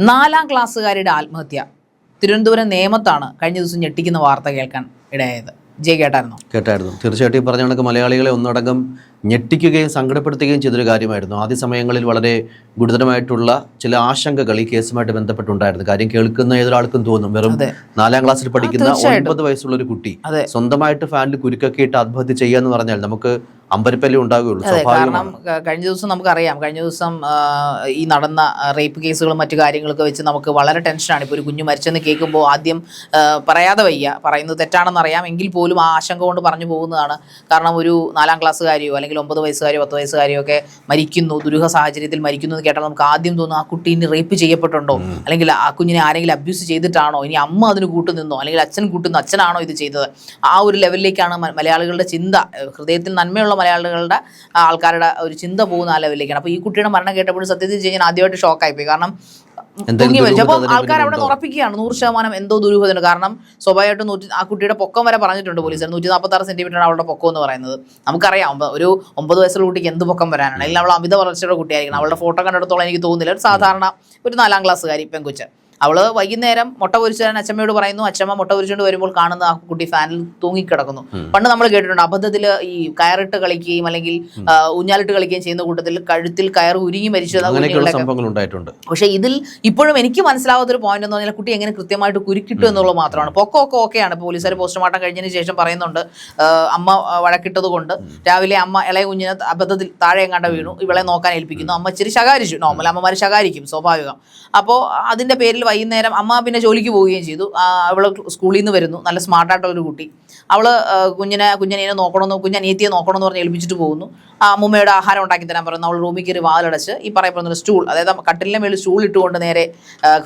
നാലാം ക്ലാസ്സുകാരുടെ ആത്മഹത്യ. തിരുവനന്തപുരം നേമത്താണ് കഴിഞ്ഞ ദിവസം ഞെട്ടിക്കുന്ന വാർത്ത കേൾക്കാൻ ഇടയായത്. ജയ് കേട്ടായിരുന്നു? കേട്ടായിരുന്നു. തീർച്ചയായിട്ടും പറഞ്ഞ കണക്ക് മലയാളികളെ ഒന്നടങ്കം ഞെട്ടിക്കുകയും സങ്കടപ്പെടുത്തുകയും ചെയ്തൊരു കാര്യമായിരുന്നു. ആദ്യ സമയങ്ങളിൽ വളരെ ഗുരുതരമായിട്ടുള്ള ചില ആശങ്കകൾ ഈ കേസുമായിട്ട് ബന്ധപ്പെട്ടുണ്ടായിരുന്നു. കാര്യം കേൾക്കുന്ന ഏതൊരാൾക്കും തോന്നും. വെറും നാലാം ക്ലാസ്സിൽ പഠിക്കുന്ന. ഒൻപത് വയസ്സുള്ള ഒരു കുട്ടി സ്വന്തമായിട്ട് ഫാനിൽ കുരുക്കൊക്കെ ഇട്ട് ആത്മഹത്യ ചെയ്യാന്ന് പറഞ്ഞാൽ നമുക്ക് അമ്പരപ്പല്ലേ ഉണ്ടാകുകയുള്ളൂ കാരണം കഴിഞ്ഞ ദിവസം നമുക്കറിയാം കഴിഞ്ഞ ദിവസം ഈ നടന്ന റേപ്പ് കേസുകളും മറ്റു കാര്യങ്ങളൊക്കെ വെച്ച് നമുക്ക് വളരെ ടെൻഷനാണ് ഇപ്പോൾ ഒരു കുഞ്ഞു മരിച്ചെന്ന് കേൾക്കുമ്പോൾ ആദ്യം പറയാതെ വയ്യ. പറയുന്നത് തെറ്റാണെന്ന് അറിയാം. എങ്കിൽ പോലും ആ ആശങ്ക കൊണ്ട് പറഞ്ഞു പോകുന്നതാണ്. കാരണം ഒരു നാലാം ക്ലാസ്സുകാരിയോ അല്ലെങ്കിൽ ഒമ്പത് വയസ്സുകാരിയോ പത്ത് വയസ്സുകാരിയോ ഒക്കെ മരിക്കുന്നു. ദുരൂഹ സാഹചര്യത്തിൽ മരിക്കുന്നു എന്ന് കേട്ടാൽ നമുക്ക് ആദ്യം തോന്നും ആ കുട്ടി ഇനി റേപ്പ് ചെയ്യപ്പെട്ടുണ്ടോ? അല്ലെങ്കിൽ ആ കുഞ്ഞിനെ ആരെങ്കിലും അബ്യൂസ് ചെയ്തിട്ടാണോ? ഇനി അമ്മ അതിന് കൂട്ടുനിന്നോ? അല്ലെങ്കിൽ അച്ഛൻ കൂട്ടുന്നു അച്ഛനാണോ ഇത് ചെയ്തത്? ആ ഒരു ലെവലിലേക്കാണ് മലയാളികളുടെ ചിന്ത. ഹൃദയത്തിൽ നന്മയുള്ള മലയാളികളുടെ ആ, ആൾക്കാരുടെ ഒരു ചിന്ത പോകുന്ന ആ ലെവലിലേക്കാണ്. അപ്പോൾ ഈ കുട്ടിയുടെ മരണം കേട്ടപ്പോഴും സത്യത്തിൽ ഞാൻ ആദ്യമായിട്ട് ഷോക്കായി പോയി കാരണം മരിച്ചു. അപ്പോൾ ആൾക്കാർ അവിടെ? ഉറപ്പിക്കുകയാണ്. നൂറ് ശതമാനം എന്തോ ദുരൂഹതയുണ്ട്. കാരണം സ്വാഭാവികമായിട്ടും നൂറ്റി ആ കുട്ടിയുടെ പൊക്കം വരെ പറഞ്ഞിട്ടുണ്ട് പോലീസ് നൂറ്റി നാൽപ്പത്തി ആറ് സെന്റിമീറ്ററാണ് അവളുടെ പൊക്കം എന്ന് പറയുന്നത്. നമുക്കറിയാം. ഒരു ഒമ്പത് വയസ്സുള്ള കുട്ടിക്ക് എന്ത് പൊക്കം വരാനാണ്? അല്ലെങ്കിൽ അവൾ അമിത വളർച്ചയുടെ കുട്ടിയായിരിക്കണം. അവളുടെ ഫോട്ടോ കണ്ടെടുത്തോളം എനിക്ക് തോന്നുന്നില്ല. ഒരു സാധാരണ ഒരു നാലാം ക്ലാസ്സുകാരി പെൺകുച്ച്. അവൾ വൈകുന്നേരം മുട്ട പൊരിച്ചു തരാൻ അച്ഛമ്മയോട് പറയുന്നു. അച്ഛമ്മ മുട്ട പൊരിച്ചുകൊണ്ട് വരുമ്പോൾ കാണുന്ന ആ കുട്ടി ഫാനിൽ തൂങ്ങിക്കിടക്കുന്നു. പണ്ട് നമ്മൾ കേട്ടിട്ടുണ്ട് അബദ്ധത്തിൽ ഈ കയറിട്ട് കളിക്കുകയും അല്ലെങ്കിൽ ഊഞ്ഞാലിട്ട് കളിക്കുകയും ചെയ്യുന്ന കൂട്ടത്തിൽ കഴുത്തിൽ കയർ ഉരുങ്ങി മരിച്ചു അങ്ങനെയൊക്കെയുള്ള സംഭവങ്ങൾ ഉണ്ടായിട്ടുണ്ട്. പക്ഷേ ഇതിൽ ഇപ്പോഴും എനിക്ക് മനസ്സിലാവാത്ത ഒരു പോയിന്റ് എന്ന് പറഞ്ഞാൽ കുട്ടി എങ്ങനെ കൃത്യമായിട്ട് കുരുക്കിട്ടു എന്നുള്ളത് മാത്രമാണ്. പൊക്കമൊക്കെ ഓക്കെയാണ്. പോലീസുകാർ പോസ്റ്റ്മോർട്ടം കഴിഞ്ഞതിന് ശേഷം പറയുന്നുണ്ട്. അമ്മ വഴക്കിട്ടത് കൊണ്ട് രാവിലെ അമ്മ ഇളയ കുഞ്ഞിനെ അബദ്ധത്തിൽ താഴെ എങ്ങാണ്ട വീണു. ഇവളെ നോക്കാൻ ഏൽപ്പിക്കുന്നു. അമ്മ ഇച്ചിരി ശകാരിച്ചു. നോർമൽ അമ്മമാർ ശകാരിക്കും സ്വാഭാവികം. അപ്പോൾ അതിന്റെ പേരിൽ വൈകുന്നേരം അമ്മ പിന്നെ ജോലിക്ക് പോവുകയും ചെയ്തു. അവൾ സ്കൂളിൽ നിന്ന് വരുന്നു. നല്ല സ്മാർട്ടായിട്ടുള്ള ഒരു കുട്ടി അവൾ കുഞ്ഞിനെ കുഞ്ഞിനെ നോക്കണമെന്ന് കുഞ്ഞനിയത്തിയെ നോക്കണമെന്ന് പറഞ്ഞ് ഏൽപ്പിച്ചിട്ട് പോകുന്നു. ആ അമ്മൂമ്മയുടെ ആഹാരം ഉണ്ടാക്കി തരാൻ പറഞ്ഞു അവൾ റൂമിൽ കയറി വാതിലടച്ച് ഈ പറയപ്പെടുന്ന സ്റ്റൂൾ അതായത് കട്ടിലിന്റെ മേൽ സ്റ്റൂൾ ഇട്ടുകൊണ്ട് നേരെ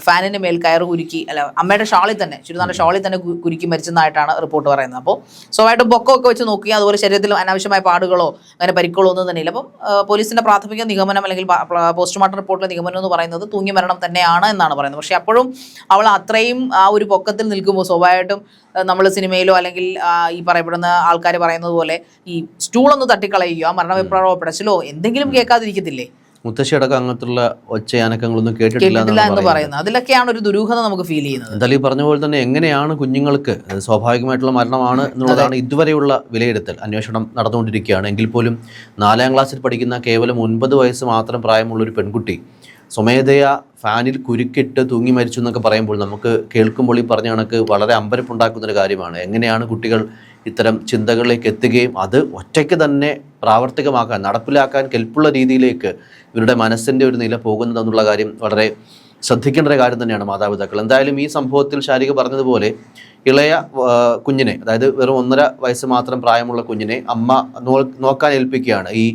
ഫാനിന്റെ മേൽ കയറ് കുരുക്കി അല്ല അമ്മയുടെ ഷാളിൽ തന്നെ ചുരുന്നാന്റെ ഷാളിൽ തന്നെ കുരുക്കി മരിച്ചതായിട്ടാണ് റിപ്പോർട്ട് പറയുന്നത്. അപ്പോൾ സ്വാഭാവികമായിട്ടും പൊക്കമൊക്കെ വെച്ച് നോക്കി അതുപോലെ ശരീരത്തിൽ അനാവശ്യമായ പാടുകളോ അങ്ങനെ പരിക്കുകളോ ഒന്നും തന്നെയില്ല ഇല്ല. അപ്പം പോലീസിന്റെ പോലീസിന്റെ പ്രാഥമിക നിഗമനം അല്ലെങ്കിൽ പോസ്റ്റ്മോർട്ടം റിപ്പോർട്ടിലെ നിഗമനം എന്ന് പറയുന്നത് തൂങ്ങി മരണം തന്നെയാണ് എന്നാണ് പറയുന്നത്. പക്ഷേ അപ്പോഴും അവൾ അത്രയും ആ ഒരു പൊക്കത്തിൽ നിൽക്കുമ്പോൾ സ്വാഭാവികമായിട്ടും നമ്മൾ സിനിമയിലോ അല്ലെങ്കിൽ ഈ പറയപ്പെടുന്ന ആൾക്കാർ പറയുന്നത് പോലെ ഈ സ്റ്റൂളൊന്ന് തട്ടിക്കളയുകയോ ആ മരണവിപ്ലവോ പിടച്ചിലോ എന്തെങ്കിലും കേൾക്കാതിരിക്കത്തില്ലേ? മുത്തശ്ശി അടക്കം അങ്ങനത്തുള്ള ഒച്ചയാനക്കങ്ങളൊന്നും കേട്ടിട്ടില്ല കേട്ടിട്ടില്ല എന്ന് പറയുന്നത്. അതിലൊക്കെയാണ് ഒരു ദുരൂഹത നമുക്ക് ഫീൽ ചെയ്യുന്നത്. എന്തായാലും ഈ പറഞ്ഞ പോലെ തന്നെ എങ്ങനെയാണ് കുഞ്ഞുങ്ങൾക്ക് സ്വാഭാവികമായിട്ടുള്ള മരണമാണ് എന്നുള്ളതാണ് ഇതുവരെയുള്ള വിലയിരുത്തൽ. അന്വേഷണം നടന്നുകൊണ്ടിരിക്കുകയാണ്. എങ്കിൽ പോലും നാലാം ക്ലാസ്സിൽ പഠിക്കുന്ന കേവലം ഒൻപത് വയസ്സ് മാത്രം പ്രായമുള്ള ഒരു പെൺകുട്ടി സ്വമേധയാ ഫാനിൽ കുരുക്കിട്ട് തൂങ്ങി മരിച്ചു എന്നൊക്കെ പറയുമ്പോൾ നമുക്ക് കേൾക്കുമ്പോൾ ഈ പറഞ്ഞ കണക്ക് വളരെ അമ്പരപ്പുണ്ടാക്കുന്നൊരു കാര്യമാണ്. എങ്ങനെയാണ് കുട്ടികൾ ഇത്തരം ചിന്തകളിലേക്ക് എത്തുകയും അത് ഒറ്റയ്ക്ക് തന്നെ പ്രാവർത്തികമാക്കാൻ നടപ്പിലാക്കാൻ കെൽപ്പുള്ള രീതിയിലേക്ക് ഇവരുടെ മനസ്സിന്റെ ഒരു നില പോകുന്നതെന്നുള്ള കാര്യം വളരെ ശ്രദ്ധിക്കേണ്ട ഒരു കാര്യം തന്നെയാണ് മാതാപിതാക്കൾ. എന്തായാലും ഈ സംഭവത്തിൽ ശാരിക പറഞ്ഞതുപോലെ ഇളയ കുഞ്ഞിനെ അതായത് വെറും ഒന്നര വയസ്സ് മാത്രം പ്രായമുള്ള കുഞ്ഞിനെ അമ്മ നോക്കാൻ ഏൽപ്പിക്കുകയാണ് ഈ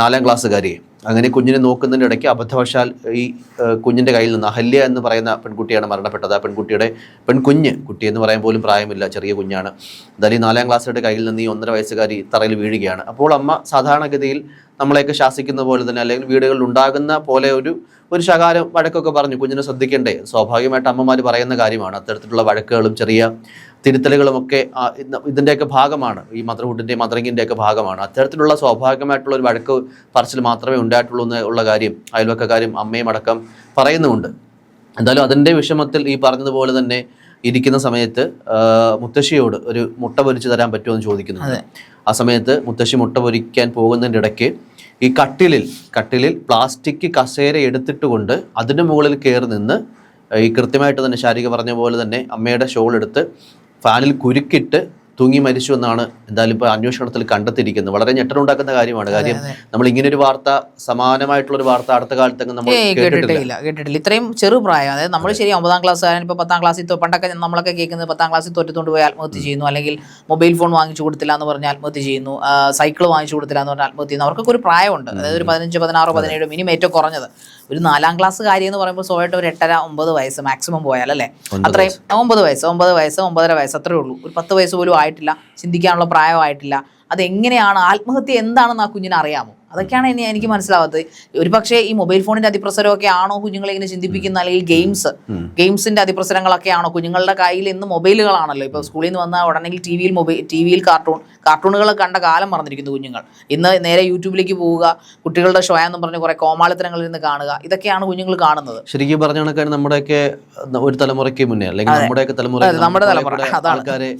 നാലാം ക്ലാസ്സുകാരിയെ. അങ്ങനെ കുഞ്ഞിനെ നോക്കുന്നതിന്റെ ഇടയ്ക്ക് അബദ്ധവശാൽ ഈ കുഞ്ഞിന്റെ കയ്യിൽ നിന്ന് അഹല്യ എന്ന് പറയുന്ന പെൺകുട്ടിയാണ് മരണപ്പെട്ടത്. ആ പെൺകുട്ടിയുടെ പെൺകുഞ്ഞ് കുട്ടി എന്ന് പറയാൻ പോലും പ്രായമില്ല. ചെറിയ കുഞ്ഞാണ്. എന്തായാലും നാലാം ക്ലാസ്സുകാരുടെ കയ്യിൽ നിന്ന് ഈ ഒന്നര വയസ്സുകാരി തറയിൽ വീഴുകയാണ്. അപ്പോൾ അമ്മ സാധാരണഗതിയിൽ നമ്മളെയൊക്കെ ശാസിക്കുന്ന പോലെ തന്നെ അല്ലെങ്കിൽ വീടുകളിൽ ഉണ്ടാകുന്ന പോലെ ഒരു ഒരു ശകാരം വഴക്കൊക്കെ പറഞ്ഞു കുഞ്ഞിനെ ശ്രദ്ധിക്കണ്ടേ? സ്വാഭാവികമായിട്ട് അമ്മമാർ പറയുന്ന കാര്യമാണ്. അത്തരത്തിലുള്ള വഴക്കുകളും ചെറിയ തിരുത്തലുകളും ഒക്കെ ഇതിന്റെയൊക്കെ ഭാഗമാണ്. ഈ മദർഹുഡിന്റെയും മദറിങ്ങിന്റെയൊക്കെ ഭാഗമാണ്. അത്തരത്തിലുള്ള സ്വാഭാവികമായിട്ടുള്ള ഒരു വഴക്ക് പറച്ചിൽ മാത്രമേ ഉണ്ടായിട്ടുള്ളൂ എന്ന് ഉള്ള കാര്യം അയൽവക്കക്കാരും അമ്മയും അടക്കം പറയുന്നുമുണ്ട്. എന്തായാലും അതിന്റെ വിഷമത്തിൽ ഈ പറഞ്ഞതുപോലെ തന്നെ ഇരിക്കുന്ന സമയത്ത് മുത്തശ്ശിയോട് ഒരു മുട്ട പൊരിച്ചു തരാൻ പറ്റുമോ എന്ന് ചോദിക്കുന്നു ആ സമയത്ത് മുത്തശ്ശി മുട്ട പൊരിക്കാൻ പോകുന്നതിന്റെ ഇടയ്ക്ക് ഈ കട്ടിലിൽ കട്ടിലിൽ പ്ലാസ്റ്റിക് കസേര എടുത്തിട്ട് കൊണ്ട് അതിന് മുകളിൽ കയറി നിന്ന് ഈ കൃത്യമായിട്ട് തന്നെ ശാരിക പറഞ്ഞ പോലെ തന്നെ അമ്മയുടെ ഷോൾ എടുത്ത് ഫാനിൽ കുരുക്കിട്ട് തൂങ്ങി മരിച്ചു എന്നാണ് എന്തായാലും ഇപ്പോൾ അന്വേഷണത്തിൽ കണ്ടെത്തിയിരിക്കുന്നത്. വളരെ ഞെട്ടലുണ്ടാക്കുന്ന കാര്യമാണ്. കാര്യം നമ്മൾ ഇങ്ങനെ ഒരു വാർത്ത സമാനമായിട്ടുള്ള ഒരു വാർത്ത അടുത്ത കാലത്തൊക്കെ നമ്മൾ കേട്ടിട്ടില്ല. കേട്ടിട്ടില്ല ഇത്രയും ചെറു പ്രായം അതായത് നമ്മൾ ശരി ഒമ്പതാം ക്ലാസ്സുകാരൻ ഇപ്പോൾ പത്താം ക്ലാസ്സിൽ തോ- പണ്ടൊക്കെ നമ്മളൊക്കെ കേൾക്കുന്നത് പത്താം ക്ലാസ്സിൽ തോറ്റത്തുകൊണ്ട് പോയി ആത്മഹത്യ ചെയ്യുന്നു അല്ലെങ്കിൽ മൊബൈൽ ഫോൺ വാങ്ങിച്ചു കൊടുത്തില്ല എന്ന് പറഞ്ഞ് ആത്മഹത്യ ചെയ്യുന്നു സൈക്കിൾ വാങ്ങിച്ചു കൊടുത്തില്ല എന്ന് പറഞ്ഞാൽ ആത്മഹത്യ ചെയ്യുന്നു. അവർക്കൊക്കെ ഒരു പ്രായമുണ്ട്. അതായത് ഒരു പതിനഞ്ച് പതിനാറോ പതിനേഴോ മിനിമം ഏറ്റവും കുറഞ്ഞത്. ഒരു നാലാം ക്ലാസ് കാര്യം എന്ന് പറയുമ്പോൾ സ്വയമായിട്ട് ഒരു എട്ടര ഒമ്പത് വയസ്സ് മാക്സിമം പോയാൽ അല്ലേ? ഒൻപത് അത്രയും ഒമ്പത് വയസ്സ് ഒമ്പത് വയസ്സ് ഒമ്പതര വയസ്സ് അത്രേ ഉള്ളൂ. ഒരു പത്ത് വയസ്സ് പോലും ആയിട്ടില്ല ചിന്തിക്കാനുള്ള പ്രായമായിട്ടില്ല. അതെങ്ങനെയാണ് ആത്മഹത്യ എന്താണെന്ന് ആ കുഞ്ഞിനെ അറിയാമോ? അതൊക്കെയാണ് ഇനി എനിക്ക് മനസ്സിലാവാത്തത്. ഒരു പക്ഷേ ഈ മൊബൈൽ ഫോണിന്റെ അതിപ്രസരമൊക്കെ ആണോ കുഞ്ഞുങ്ങളെ ഇങ്ങനെ ചിന്തിപ്പിക്കുന്ന അല്ലെങ്കിൽ ഗെയിംസ്? ഗെയിംസിന്റെ അതിപ്രസരങ്ങളൊക്കെ ആണോ കുഞ്ഞുങ്ങളുടെ കയ്യിൽ ഇന്ന് മൊബൈലുകളാണല്ലോ? ഇപ്പോൾ സ്കൂളിൽ നിന്ന് വന്നാൽ ഉടനെങ്കിൽ ടിവിയിൽ മൊബൈൽ ടി വിയിൽ കാർട്ടൂൺ കാർട്ടൂണുകൾ കണ്ട കാലം മറന്നിരിക്കുന്നു കുഞ്ഞുങ്ങൾ. ഇന്ന് നേരെ യൂട്യൂബിലേക്ക് പോവുക കുട്ടികളുടെ ഷോ എന്ന് പറഞ്ഞ് കുറെ കോമാളിത്തരങ്ങളിൽ നിന്ന് കാണുക ഇതൊക്കെയാണ് കുഞ്ഞുങ്ങൾ കാണുന്നത്. ശരിക്കും പറഞ്ഞ കണക്കാണ് നമ്മുടെയൊക്കെ ഒരു തലമുറയ്ക്ക് മുന്നേ അല്ലെങ്കിൽ നമ്മുടെയൊക്കെ തലമുറ നമ്മുടെ തലമുറ, അതാണ്. ആൾക്കാരെ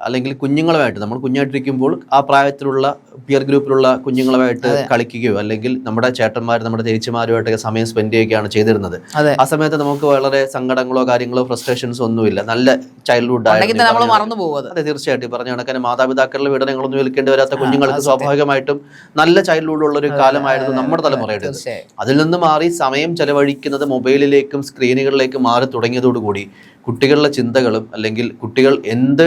അല്ലെങ്കിൽ കുഞ്ഞുങ്ങളുമായിട്ട് നമ്മൾ കുഞ്ഞായിട്ടിരിക്കുമ്പോൾ ആ പ്രായത്തിലുള്ള പിയർ ഗ്രൂപ്പിലുള്ള കുഞ്ഞുങ്ങളുമായിട്ട് കളിക്കുകയോ അല്ലെങ്കിൽ നമ്മുടെ ചേട്ടന്മാർ നമ്മുടെ ചേച്ചിമാരുമായിട്ടൊക്കെ സമയം സ്പെൻഡ് ചെയ്യുകയാണ് ചെയ്തിരുന്നത്. ആ സമയത്ത് നമുക്ക് വളരെ സങ്കടങ്ങളോ കാര്യങ്ങളോ ഫ്രസ്ട്രേഷൻസോ ഒന്നുമില്ല. നല്ല ചൈൽഡ്ഹുഡ് ആയിരുന്നു. അത്. തീർച്ചയായിട്ടും. പറഞ്ഞ കണക്കിന് മാതാപിതാക്കളുടെ പീഡനങ്ങളൊന്നും ഏൽക്കേണ്ടി വരാത്ത കുഞ്ഞുങ്ങൾക്ക് സ്വാഭാവികമായിട്ടും നല്ല ചൈൽഡ്ഹുഡ് ഉള്ള ഒരു കാലമായിരുന്നു നമ്മുടെ തലമുറയുടെ അതിൽ നിന്ന് മാറി സമയം ചെലവഴിക്കുന്നത് മൊബൈലിലേക്കും സ്ക്രീനുകളിലേക്കും മാറി തുടങ്ങിയതോടുകൂടി കുട്ടികളുടെ ചിന്തകളും അല്ലെങ്കിൽ കുട്ടികൾ എന്ത്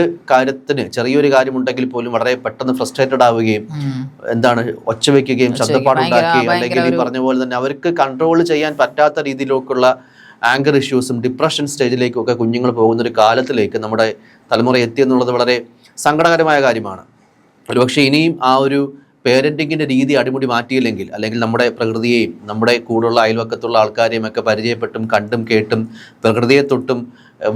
കാര്യത്തിന് ചെറിയൊരു കാര്യമുണ്ടെങ്കിൽ പോലും വളരെ പെട്ടെന്ന് ഫ്രസ്ട്രേറ്റഡ് ആവുകയും എന്താണ് ഒച്ച വെക്കുകയും ശബ്ദപ്പാടുണ്ടാക്കുകയും അല്ലെങ്കിൽ ഈ പറഞ്ഞ പോലെ തന്നെ അവർക്ക് കൺട്രോൾ ചെയ്യാൻ പറ്റാത്ത രീതിയിലേക്കുള്ള ആങ്കർ ഇഷ്യൂസും ഡിപ്രഷൻ സ്റ്റേജിലേക്കും ഒക്കെ കുഞ്ഞുങ്ങൾ പോകുന്ന ഒരു കാലത്തിലേക്ക് നമ്മുടെ തലമുറ എത്തി എന്നുള്ളത് വളരെ സങ്കടകരമായ കാര്യമാണ്. ഒരുപക്ഷെ ഇനിയും ആ ഒരു പേരന്റിങ്ങിന്റെ രീതി അടിമുടി മാറ്റിയില്ലെങ്കിൽ അല്ലെങ്കിൽ നമ്മുടെ പ്രകൃതിയെയും നമ്മുടെ കൂടെയുള്ള അയൽവക്കത്തുള്ള ആൾക്കാരെയും ഒക്കെ പരിചയപ്പെട്ടും കണ്ടും കേട്ടും പ്രകൃതിയെ തൊട്ടും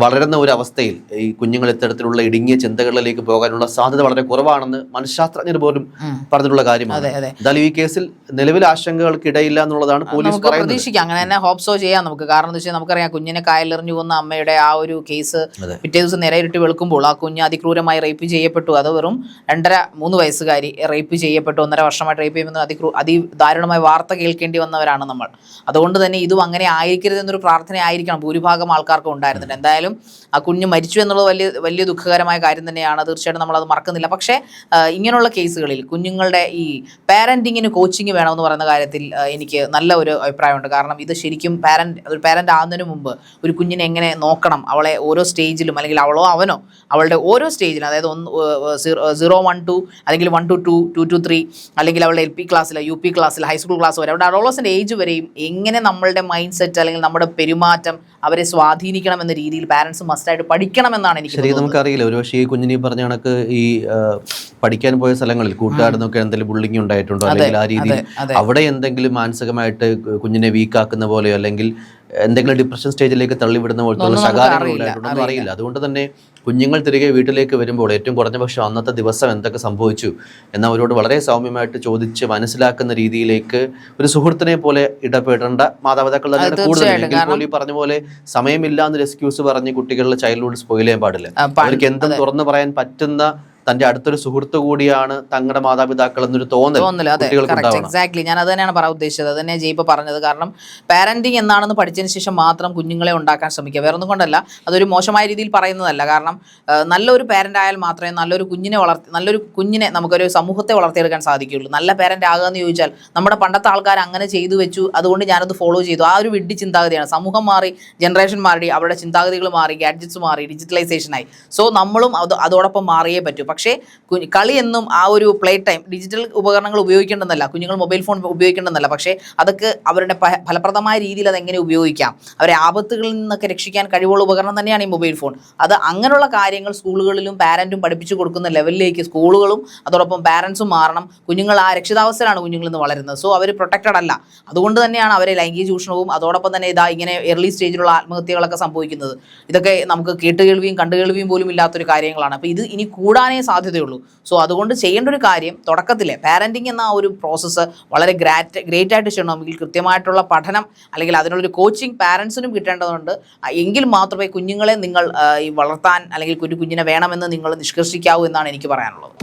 വളരുന്ന ഒരു അവസ്ഥയിൽ ഈ കുഞ്ഞുങ്ങൾ ഇത്തരത്തിലുള്ള ഇടുങ്ങിയ ചിന്തകളിലേക്ക് പോകാനുള്ള സാധ്യത വളരെ കുറവാണെന്ന് മനഃശാസ്ത്രജ്ഞർ പോലും പറഞ്ഞിട്ടുള്ള കാര്യമാണ്. എന്തായാലും ഈ കേസിൽ നിലവിൽ ആശങ്കകൾക്കിടയില്ല എന്നുള്ളതാണ് പോലീസ് പ്രതീക്ഷിക്കാം. അങ്ങനെ തന്നെ ഹോപ്സോ ചെയ്യാം നമുക്ക്. കാരണം എന്താ വെച്ചാൽ നമുക്കറിയാം കുഞ്ഞിനെ കായലെറിഞ്ഞു പോകുന്ന അമ്മയുടെ ആ ഒരു കേസ് പിറ്റേ ദിവസം നേരിട്ട് വെളുക്കുമ്പോൾ ആ കുഞ്ഞ് അതിക്രൂരമായി റേപ്പ് ചെയ്യപ്പെട്ടു. അത് വെറും രണ്ടര മൂന്ന് വയസ്സുകാരി റേപ്പ് ചെയ്യപ്പെട്ടു. ഒന്നര വർഷമായിട്ട് റേപ്പ് ചെയ്യുമെന്ന് അതി അതി ദാരുണമായ വാർത്ത കേൾക്കേണ്ടി വന്നവരാണ് നമ്മൾ. അതുകൊണ്ട് തന്നെ ഇതും അങ്ങനെ ആയിരിക്കരുത് എന്നൊരു പ്രാർത്ഥന ആയിരിക്കണം. ഭൂരിഭാഗം ആൾക്കാർക്കും ഉണ്ടായിരുന്നില്ല. എന്തായാലും ആ കുഞ്ഞ് മരിച്ചു എന്നുള്ളത് വലിയ വലിയ ദുഃഖകരമായ കാര്യം തന്നെയാണ്. തീർച്ചയായിട്ടും നമ്മൾ അത് മറക്കുന്നില്ല. പക്ഷേ ഇങ്ങനെയുള്ള കേസുകളിൽ കുഞ്ഞുങ്ങളുടെ ഈ പാരന്റിങ്ങിന് കോച്ചിങ് വേണമെന്ന് പറയുന്ന കാര്യത്തിൽ എനിക്ക് നല്ല ഒരു അഭിപ്രായമുണ്ട്. കാരണം ഇത് ശരിക്കും പാരന്റ് ഒരു പാരന്റ് ആകുന്നതിന് മുമ്പ് ഒരു കുഞ്ഞിനെ എങ്ങനെ നോക്കണം? അവളെ ഓരോ സ്റ്റേജിലും അല്ലെങ്കിൽ അവളോ അവനോ അവളുടെ ഓരോ സ്റ്റേജിലും അതായത് ഒന്ന് സീറോ വൺ ടു അല്ലെങ്കിൽ one two two two two three അല്ലെങ്കിൽ അവളുടെ എൽ പി ക്ലാസ്സിൽ യു പി ക്ലാസ്സിൽ ഹൈസ്കൂൾ ക്ലാസ് വരെ അവരുടെ അഡോളസിന്റെ ഏജ് വരെയും എങ്ങനെ നമ്മളുടെ മൈൻഡ് സെറ്റ് അല്ലെങ്കിൽ നമ്മുടെ പെരുമാറ്റം അവരെ സ്വാധീനിക്കണം എന്ന രീതിയിൽ പാരൻസ് മസ്റ്റായിട്ട് പഠിക്കണമെന്നാണ് എനിക്ക് ശരി നമുക്കറിയില്ല. ഒരുപക്ഷെ ഈ കുഞ്ഞിനെ പറഞ്ഞ കണക്ക് ഈ പഠിക്കാൻ പോയ സ്ഥലങ്ങളിൽ കൂട്ടുകാരെന്നൊക്കെ എന്തെങ്കിലും ബുള്ളിങ് ഉണ്ടായിട്ടുണ്ടോ? അല്ലെങ്കിൽ ആ രീതിയിൽ അവിടെ എന്തെങ്കിലും മാനസികമായിട്ട് കുഞ്ഞിനെ വീക്കാക്കുന്ന പോലെയോ അല്ലെങ്കിൽ എന്തെങ്കിലും ഡിപ്രഷൻ സ്റ്റേജിലേക്ക് തള്ളിവിടുന്ന പോലത്തെ ഒന്നും അറിയില്ല, അതുകൊണ്ട് തന്നെ കുഞ്ഞുങ്ങൾ തിരികെ വീട്ടിലേക്ക് വരുമ്പോൾ ഏറ്റവും കുറഞ്ഞ പക്ഷം അന്നത്തെ ദിവസം എന്തൊക്കെ സംഭവിച്ചു എന്ന് അവരോട് വളരെ സൗമ്യമായിട്ട് ചോദിച്ച് മനസ്സിലാക്കുന്ന രീതിയിലേക്ക് ഒരു സുഹൃത്തിനെ പോലെ ഇടപെടേണ്ട മാതാപിതാക്കൾ തന്നെയാണ് കൂടുതൽ ഈ പറഞ്ഞ പോലെ സമയമില്ല എന്നൊരു എക്സ്ക്യൂസ് പറഞ്ഞ് കുട്ടികളുടെ ചൈൽഡ്ഹുഡ് സ്പോയിൽ ചെയ്യാൻ പാടില്ല. അവർക്ക് എന്തും തുറന്നു പറയാൻ പറ്റുന്ന തന്റെ അടുത്തൊരു സുഹൃത്ത് കൂടിയാണ് തങ്ങളുടെ മാതാപിതാക്കൾ എന്നൊരു തോന്നൽ എക്സാക്ട്ലി ഞാൻ അത് തന്നെയാണ് പറയാൻ ഉദ്ദേശിച്ചത്. അത് തന്നെ ജയിപ്പ് പറഞ്ഞത്. കാരണം പാരന്റിങ് എന്താണെന്ന് പഠിച്ചതിന് ശേഷം മാത്രം കുഞ്ഞുങ്ങളെ ഉണ്ടാക്കാൻ ശ്രമിക്കുക. വേറെ ഒന്നും കൊണ്ടല്ല അതൊരു മോശമായ രീതിയിൽ പറയുന്നതല്ല. കാരണം നല്ലൊരു പാരന്റ് ആയാൽ മാത്രമേ നല്ലൊരു കുഞ്ഞിനെ വളർത്തി നല്ലൊരു കുഞ്ഞിനെ നമുക്കൊരു സമൂഹത്തെ വളർത്തിയെടുക്കാൻ സാധിക്കുകയുള്ളൂ. നല്ല പാരന്റ് ആകുക എന്ന് ചോദിച്ചാൽ നമ്മുടെ പണ്ടത്തെ ആൾക്കാർ അങ്ങനെ ചെയ്തു വെച്ചു. അതുകൊണ്ട് ഞാനത് ഫോളോ ചെയ്തു. ആ ഒരു വിഡ്ഢി ചിന്താഗതിയാണ്. സമൂഹം മാറി ജനറേഷൻ മാറി അവരുടെ ചിന്താഗതികൾ മാറി ഗാഡ്ജറ്റ്സ് മാറി ഡിജിറ്റലൈസേഷനായി സോ നമ്മളും അത് അതോടൊപ്പം മാറിയേ പറ്റൂ. പക്ഷേ കളി എന്നും ആ ഒരു പ്ലേ ടൈം ഡിജിറ്റൽ ഉപകരണങ്ങൾ ഉപയോഗിക്കേണ്ടെന്നല്ല കുഞ്ഞുങ്ങൾ മൊബൈൽ ഫോൺ ഉപയോഗിക്കേണ്ടെന്നല്ല പക്ഷേ അതൊക്കെ അവരുടെ ഫലപ്രദമായ രീതിയിൽ അതെങ്ങനെ ഉപയോഗിക്കാം? അവരെ ആപത്തുകളിൽ നിന്നൊക്കെ രക്ഷിക്കാൻ കഴിവുള്ള ഉപകരണം തന്നെയാണ് ഈ മൊബൈൽ ഫോൺ അത് അങ്ങനെയുള്ള കാര്യങ്ങൾ സ്കൂളുകളിലും പാരന്റും പഠിപ്പിച്ചു കൊടുക്കുന്ന ലെവലിലേക്ക് സ്കൂളുകളും അതോടൊപ്പം പാരൻസും മാറണം. കുഞ്ഞുങ്ങൾ ആ രക്ഷിതാവസ്ഥയിലാണ് കുഞ്ഞുങ്ങളിൽ നിന്ന് വളരുന്നത്. സോ അവർ പ്രൊട്ടക്റ്റഡ് അല്ല. അതുകൊണ്ട് തന്നെയാണ് അവരെ ലൈംഗിക ചൂഷണവും അതോടൊപ്പം തന്നെ ഇതാ ഇങ്ങനെ എർലി സ്റ്റേജിലുള്ള ആത്മഹത്യകളൊക്കെ സംഭവിക്കുന്നത്. ഇതൊക്കെ നമുക്ക് കേട്ടുകേൾവിയും കണ്ടുകേൾവിയും പോലും ഇല്ലാത്തൊരു കാര്യങ്ങളാണ്. അപ്പോൾ ഇത് ഇനി കൂടാനേ സാധ്യതയുള്ളൂ. സോ അതുകൊണ്ട് ചെയ്യേണ്ട ഒരു കാര്യം തുടക്കത്തിലെ പാരന്റിങ് എന്ന ഒരു പ്രോസസ്സ് വളരെ ഗ്രാറ്റ് ഗ്രേറ്റ് ആയിട്ട് ചെയ്യണമെങ്കിൽ കൃത്യമായിട്ടുള്ള പഠനം അല്ലെങ്കിൽ അതിനുള്ളൊരു കോച്ചിങ് പാരൻസിനും കിട്ടേണ്ടതുണ്ട്. എങ്കിൽ മാത്രമേ കുഞ്ഞുങ്ങളെ നിങ്ങൾ വളർത്താൻ അല്ലെങ്കിൽ കുഞ്ഞു കുഞ്ഞിനെ വേണമെന്ന് നിങ്ങൾ നിഷ്കർഷിക്കാവൂ എന്നാണ് എനിക്ക് പറയാനുള്ളത്.